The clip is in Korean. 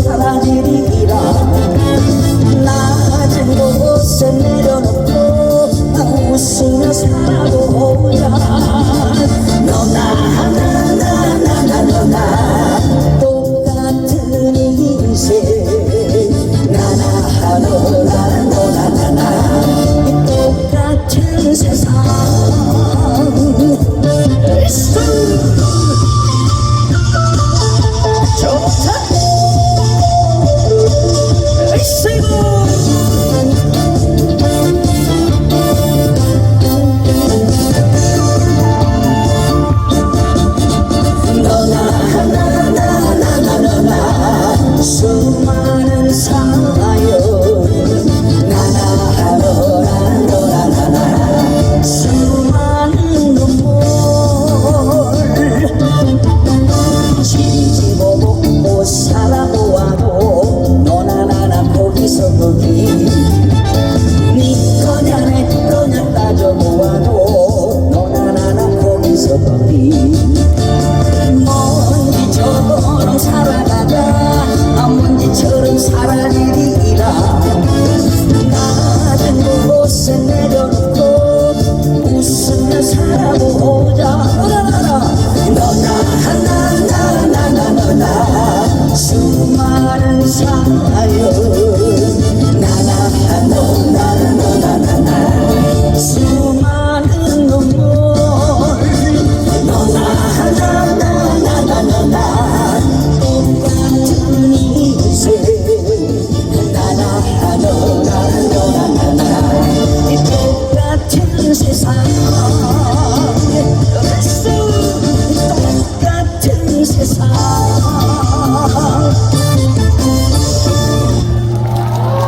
falar de 있었던디. 먼지처럼 살아가자. 먼지처럼 살아내리라. 낮은 곳에 내려놓고 웃으며 살아보자. 너나 나나나나나. 수많은 사요 세상 똑같은 세상.